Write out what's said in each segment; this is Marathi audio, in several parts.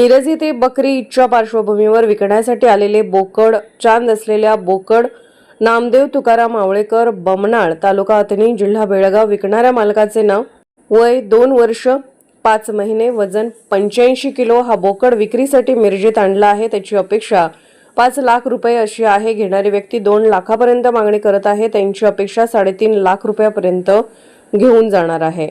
मिरज येथे बकरी ईदच्या पार्श्वभूमीवर विकण्यासाठी आलेले बोकड चांद असलेल्या बोकड नामदेव तुकाराम आवळेकर बमनाळ तालुका अतनी जिल्हा बेळगाव विकणाऱ्या मालकाचे नाव वय दोन वर्ष पाच महिने वजन पंच्याऐंशी किलो हा बोकड विक्रीसाठी मिरजेत आणला आहे. त्याची अपेक्षा पाच लाख रुपये अशी आहे. घेणारी व्यक्ती दोन लाखापर्यंत मागणी करत आहे. त्यांची अपेक्षा साडेतीन लाख रुपयापर्यंत घेऊन जाणार आहे.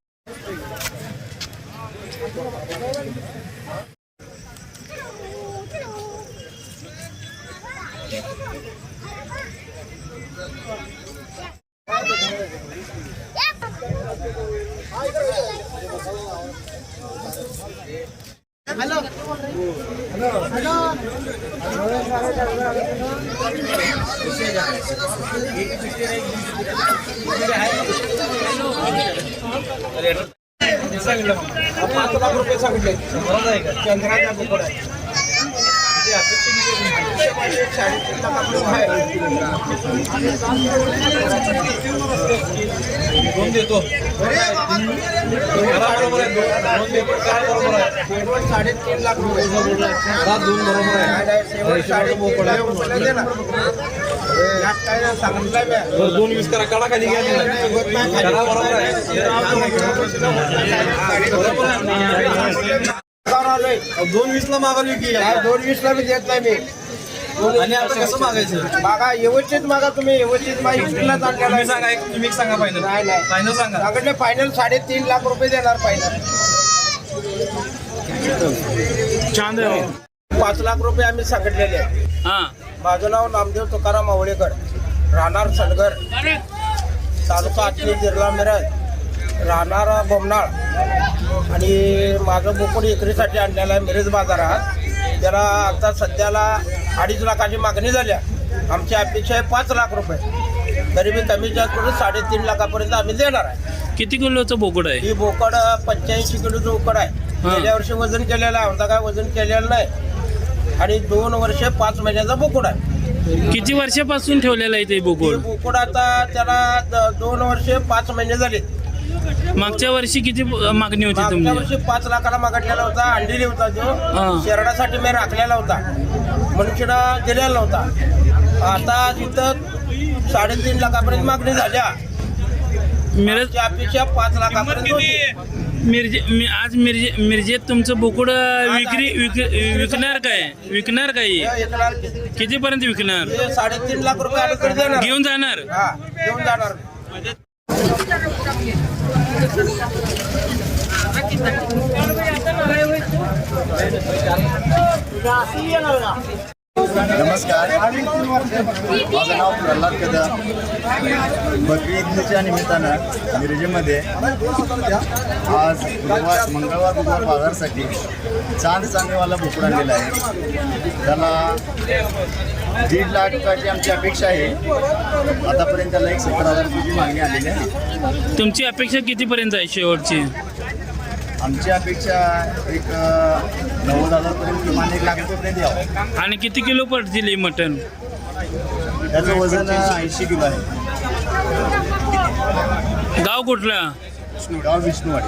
హలో హలో హలో హలో पाच लाख रुपये सांगितले. चंद्राचा बोकड आहे म्हणजे अपेक्षित साडेतीन लाखापर्यंत आहे. दोन देतो बरोबर आहे दोन देतो काय बरोबर आहे शेवट साडेतीन लाख रुपये हा, दोन बरोबर आहे शेवट साडेतीन लाख रुपये दे ना. यात काय सांगितलंय मी. दोन वीस करा काढा खाली घ्या करा बरोबर आहे आलोय. दोन वीस ला मागवली की. काय दोन वीस ला मी देत नाही मी. आणि आता कसं मागायचं? मागा व्यवस्थित मागा तुम्ही व्यवस्थित मागा. इकडला तुम्ही सांगा एक तुम्ही सांगा फायनल नाही नाही. फायनल सांगा. फायनल साडेतीन लाख रुपये देणार फायनल चांद पाच लाख रुपये आम्ही सांगितलेले आहेत. हा. माझं नाव नामदेव तुकाराम आवळेकर. राहणार सलगर. तालुका आटली जिल्हा मिरज. राहणार बोमनाळ. आणि माझं बोकड विक्रीसाठी आणलेलं आहे मिरज बाजारात. त्याला आता सध्याला अडीच लाखाची मागणी झाल्या आमची अपेक्षा आहे पाच लाख रुपये. तरी मी कमी जास्त करून साडेतीन लाखापर्यंत आम्ही देणार आहे. किती किलोचं बोकड आहे? ही बोकड पंच्याऐंशी किलोचं बोकड आहे. गेल्या वर्षी वजन केलेलं आहे. आमचा काय वजन केलेलं नाही. आणि दोन वर्ष पाच महिन्याचा बोकड आहे. किती वर्षापासून ठेवलेलं आहे ते बोकड? बोकड आता त्याला दोन वर्ष पाच महिने झाले मागच्या वर्षी किती मागणी होती मागच्या तुमची वर्षी पाच लाखाला मागितलेला होता अंडीली होता हा. जो शेरडासाठी मी राखलेला होता. मनुष्यना दिलेला नव्हता. आता तिथं साडेतीन लाखापर्यंत मागणी झाल्या. मिरज आमची अपेक्षा पाच लाखापर्यंत होती. मिरजे मी- आज मिरजे मिरजेत तुमचं बोकड विक्री विक- विकणार काय? विकणार काय हे? कितीपर्यंत विकणार? हे साडेतीन लाख रुपये देणार? घेऊन जाणार? हा घेऊन जाणार. Gracias, la verdad. नमस्कार. माझं नाव प्रल्हाद कदा बकरी ईदच्या निमित्तानं मिरजेमध्ये आज गुरुवार मंगळवार बुधवार बाजारसाठी चांद चांदीवाला बोकड आणलेला आहे. त्याला दीड लाख रुपयाची आमची अपेक्षा आहे. आतापर्यंत त्याला एक सत्तर हजार रुपयाची मागणी आलेली आहे. तुमची अपेक्षा कितीपर्यंत आहे शेवटची? आमची अपेक्षा एक नव्वद हजारपर्यंत किमान एक लाख रुपयेपर्यंत यावं आणि किती किलो पडतील हे मटण? त्याचं वजन ऐंशी किलो आहे. गाव कुठला? विष्णू गाव विष्णूवाडी.